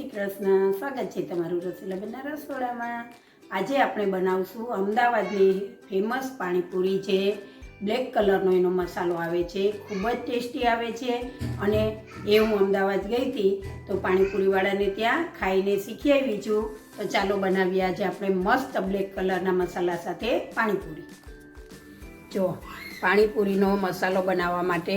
શ્રી સ્વાગત છે તમારું રસીલાબેનના રસોડામાં. આજે આપણે બનાવશું અમદાવાદની ફેમસ પાણીપુરી છે બ્લેક કલરનો એનો મસાલો આવે છે, ખૂબ જ ટેસ્ટી આવે છે અને એ હું અમદાવાદ ગઈ હતી તો પાણીપુરીવાળાને ત્યાં ખાઈને શીખી આવી છું. તો ચાલો બનાવીએ આજે આપણે મસ્ત બ્લેક કલરના મસાલા સાથે પાણીપુરી. જો, પાણીપુરીનો મસાલો બનાવવા માટે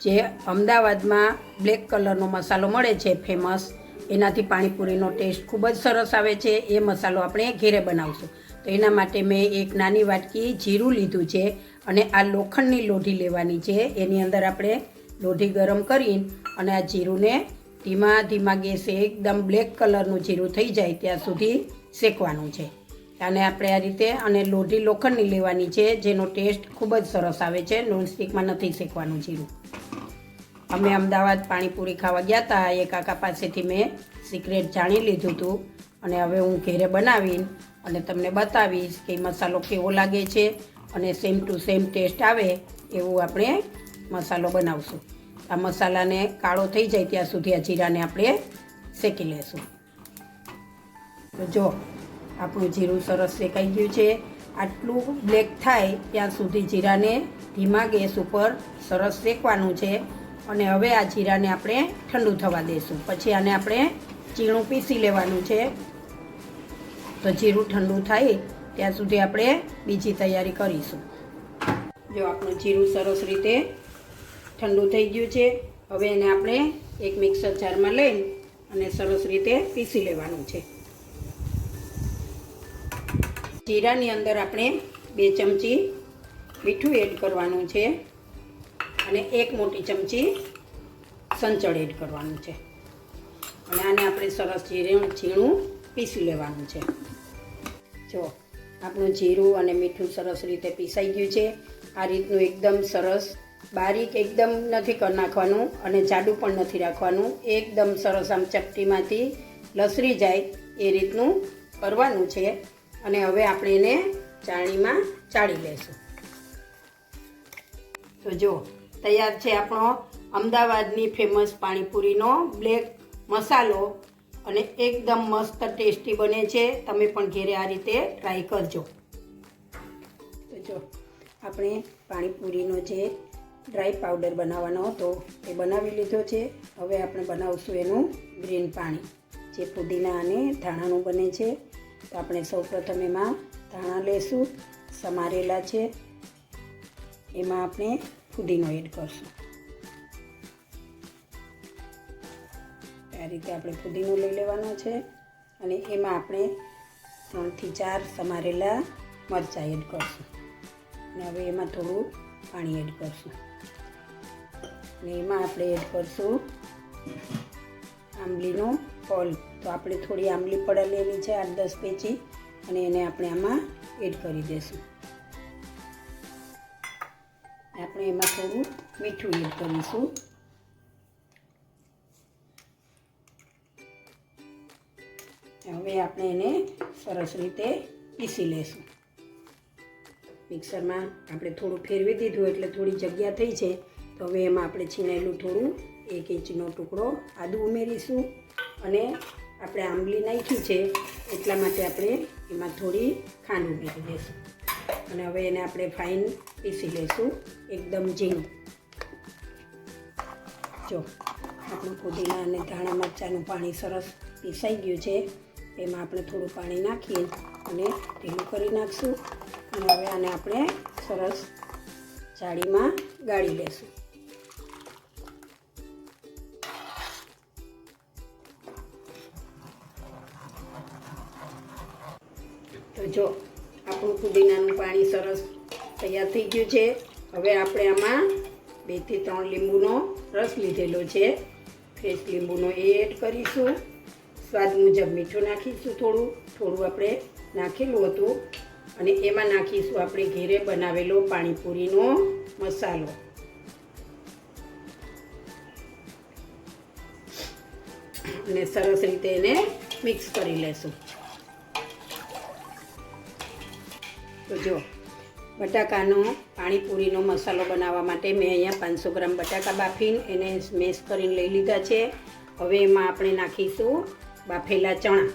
જે અમદાવાદમાં બ્લેક કલરનો મસાલો મળે છે ફેમસ એનાથી પાણીપુરીનો ટેસ્ટ ખૂબ જ સરસ આવે છે. એ મસાલો આપણે ઘેરે બનાવશું. તો એના માટે મેં એક નાની વાટકી જીરું લીધું છે અને આ લોખંડની લોઢી લેવાની છે. એની અંદર આપણે લોઢી ગરમ કરીને અને આ જીરુંને ધીમા ધીમા ગેસે એકદમ બ્લેક કલરનું જીરું થઈ જાય ત્યાં સુધી શેકવાનું છે. અને આપણે આ રીતે અને લોઢી લોખંડની લેવાની છે, જેનો ટેસ્ટ ખૂબ જ સરસ આવે છે. નોનસ્ટિકમાં નથી શેકવાનું જીરું. અમે અમદાવાદ પાણીપુરી ખાવા ગયા હતા એ કાકા પાસેથી મેં સિક્રેટ જાણી લીધું હતું અને હવે હું ઘેરે બનાવીને અને તમને બતાવીશ કે મસાલો કેવો લાગે છે અને સેમ ટુ સેમ ટેસ્ટ આવે એવું આપણે મસાલો બનાવશું. આ મસાલાને કાળો થઈ જાય ત્યાં સુધી આ જીરાને આપણે શેકી લેશું. તો જો, આપણું જીરું સરસ શેકાઈ ગયું છે. આટલું બ્લેક થાય ત્યાં સુધી જીરાને ધીમા ગેસ ઉપર સરસ શેકવાનું છે. અને હવે આ જીરાને આપણે ઠંડુ થવા દઈશું પછી આને આપણે ચીણું પીસી લેવાનું છે. તો જીરું ઠંડુ થાય ત્યાં સુધી આપણે બીજી તૈયારી કરીશું. જો આપણું જીરું સરસ રીતે ઠંડુ થઈ ગયું છે, હવે એને આપણે એક મિક્સર જારમાં લઈ અને સરસ રીતે પીસી લેવાનું છે. જીરાની અંદર આપણે બે ચમચી મીઠું એડ કરવાનું છે. અને એક મોટી ચમચી સંચળ એડ કરવાનું છે. અને આને આપણે સરસ જીરું, ઝીણું પીસી લેવાનું છે. જો, આપણું જીરું અને મીઠું સરસ રીતે પીસાઈ ગયું છે. આ રીતનું એકદમ સરસ, બારીક એકદમ નથી કરી નાખવાનું અને જાડું પણ નથી રાખવાનું. એકદમ સરસ આમ ચપટીમાંથી લસરી જાય એ રીતનું કરવાનું છે. અને હવે આપણે એને ચાણીમાં ચાળી લેશું. તો જો તૈયાર છે આપણો અમદાવાદની ફેમસ પાણીપુરીનો બ્લેક મસાલો. અને એકદમ મસ્ત ટેસ્ટી બને છે. તમે પણ ઘેરે આ રીતે ટ્રાય કરજો. તો જો, આપણે પાણીપુરીનો જે ડ્રાય પાવડર બનાવવાનો હતો, એ બનાવી લીધો છે. હવે આપણે બનાવશું એનું ગ્રીન પાણી, જે પુદીના અને ધાણાનું બને છે. તો આપણે સૌપ્રથમ એમાં ધાણા લેશું, સમારેલા છે. એમાં આપણે ફુદીનો એડ કરશું. આ રીતે આપણે ફુદીનો લઈ લેવાનો છે અને એમાં આપણે ત્રણથી ચાર સમારેલા મરચાં એડ કરશું. અને હવે એમાં થોડું પાણી એડ કરશું. અને એમાં આપણે એડ કરશું આંબલીનો ફળ. તો આપણે થોડી આંબલી પડેલી છે, આઠ દસ પેચી, અને એને આપણે આમાં એડ કરી દઈશું આપણે એમાં થોડું મીઠું એડ કરીશું. હવે આપણે એને સરસ રીતે પીસી લેશું. મિક્સરમાં આપણે થોડું ફેરવી દીધું એટલે થોડી જગ્યા થઈ છે. તો હવે એમાં આપણે છીણેલું થોડું એક ઇંચનો ટુકડો આદું ઉમેરીશું અને આપણે આંબલી નાખી છે. એટલા માટે આપણે એમાં થોડી ખાંડ ઉમેરી દઈશું અને હવે એને આપણે ફાઇન પીસી લઈશું. એકદમ ઝીણું. જો, આપણું પુદીના અને ધાણા મરચાંનું પાણી સરસ પીસાઈ ગયું છે. એમાં આપણે થોડું પાણી નાખીએ અને ઢીલું કરી નાખશું. અને હવે આને આપણે સરસ જાળીમાં ગાળી લેશું. તો જો આપણું ફુદીનાનું પાણી સરસ તૈયાર થઈ ગયું છે. હવે આપણે આમાં બેથી ત્રણ લીંબુનો રસ લીધેલો છે. ફ્રેશ લીંબુનો એ એડ કરીશું. સ્વાદ મુજબ મીઠું નાખીશું થોડું. થોડું આપણે નાખેલું હતું. અને એમાં નાખીશું આપણે ઘેરે બનાવેલો પાણીપુરીનો મસાલો. અને સરસ રીતે એને મિક્સ કરી લેશું. તો જો, બટાકાનો પાણીપુરીનો મસાલો બનાવવા માટે મેં અહીંયા પાંચસો ગ્રામ બટાકા બાફીને, એને સ્મેશ કરીને લઈ લીધા છે. હવે એમાં આપણે નાખીશું બાફેલા ચણા.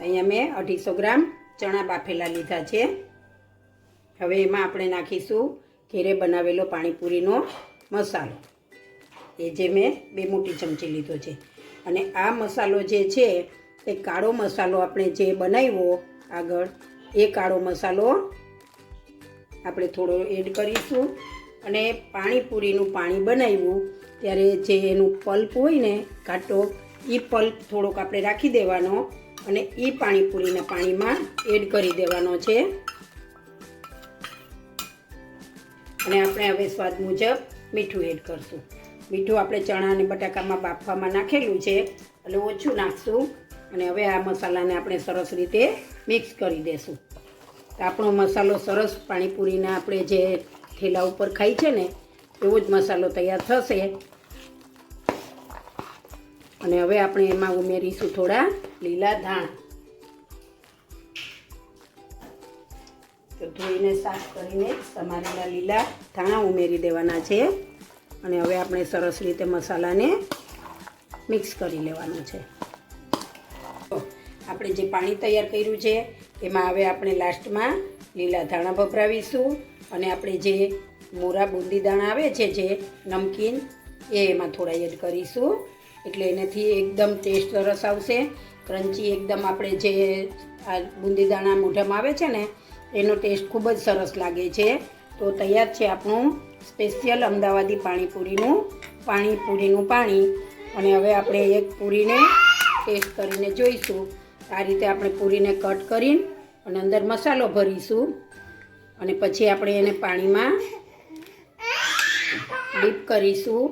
અહીંયા મેં અઢીસો ગ્રામ ચણા બાફેલા લીધા છે. હવે એમાં આપણે નાખીશું ઘેરે બનાવેલો પાણીપુરીનો મસાલો. એ જે મેં બે મોટી ચમચી લીધો છે. અને આ મસાલો જે છે, એ કાળો મસાલો આપણે જે બનાવ્યો આગળ, એ કાળો મસાલો આપણે થોડો એડ કરીશું અને પાણીપુરીનું પાણી બનાવ્યું. ત્યારે જે એનું પલ્પ હોય ને, કાંટો એ પલ્પ થોડોક આપણે રાખી દેવાનો અને એ પાણીપુરીના પાણીમાં એડ કરી દેવાનો છે. અને આપણે હવે સ્વાદ મુજબ મીઠું એડ કરશું. મીઠું આપણે ચણા અને બટાકામાં બાફવામાં નાખેલું છે. એટલે ઓછું નાખશું. અને હવે આ મસાલાને આપણે સરસ રીતે મિક્સ કરી દેશું. તો આપણો મસાલો સરસ પાણીપુરીના આપણે જે ઠેલા ઉપર ખાઈ છે ને, એવો જ મસાલો તૈયાર થશે. અને હવે આપણે એમાં ઉમેરીશું થોડા લીલા ધાણા. તો ધોઈને સાફ કરીને તમારેલા લીલા ધાણા ઉમેરી દેવાના છે. અને હવે આપણે સરસ રીતે મસાલાને મિક્સ કરી લેવાનું છે. આપણે જે પાણી તૈયાર કર્યું છે, એમાં હવે આપણે લાસ્ટમાં લીલા ધાણા ભભરાવીશું અને આપણે જે મોરા બુંદી દાણા આવે છે, જે નમકીન, એ એમાં થોડા એડ કરીશું. એટલે એનાથી એકદમ ટેસ્ટ સરસ આવશે. ક્રન્ચી એકદમ આપણે જે આ બુંદી દાણા મોઢામાં આવે છે ને, એનો ટેસ્ટ ખૂબ જ સરસ લાગે છે. તો તૈયાર છે આપણું સ્પેશિયલ અમદાવાદી પાણીપુરીનું પાણીપુરીનું પાણી. અને હવે આપણે એક પૂરીને ટેસ્ટ કરીને જોઈશું. આ રીતે આપણે પૂરીને કટ કરીને અને અંદર મસાલો ભરીશું. અને પછી આપણે એને પાણીમાં ડીપ કરીશું.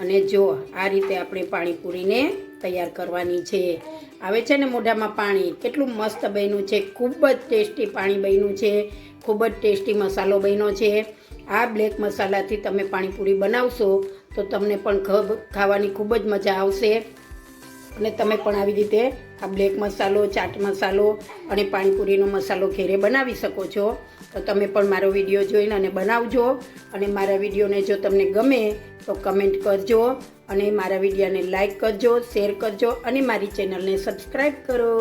અને જો આ રીતે આપણે પાણીપુરીને તૈયાર કરવાની છે. આવે છે ને મોઢામાં પાણી. કેટલું મસ્ત બન્યું છે. ખૂબ જ ટેસ્ટી પાણી બન્યું છે. ખૂબ જ ટેસ્ટી મસાલો બન્યો છે. આ બ્લેક મસાલાથી તમે પાણીપુરી બનાવશો તો તમને પણ ખાવાની ખૂબ જ મજા આવશે. અને તમે પણ આવી રીતે આ બ્લેક મસાલો, ચાટ મસાલો અને પાણીપુરીનો મસાલો ઘેરે બનાવી શકો છો. તો તમે પણ મારો વીડિયો જોઈને અને બનાવજો. અને મારા વિડીયોને જો તમને ગમે તો કમેન્ટ કરજો. અને મારા વિડીયોને લાઈક કરજો, શેર કરજો અને મારી ચેનલને સબસ્ક્રાઈબ કરો.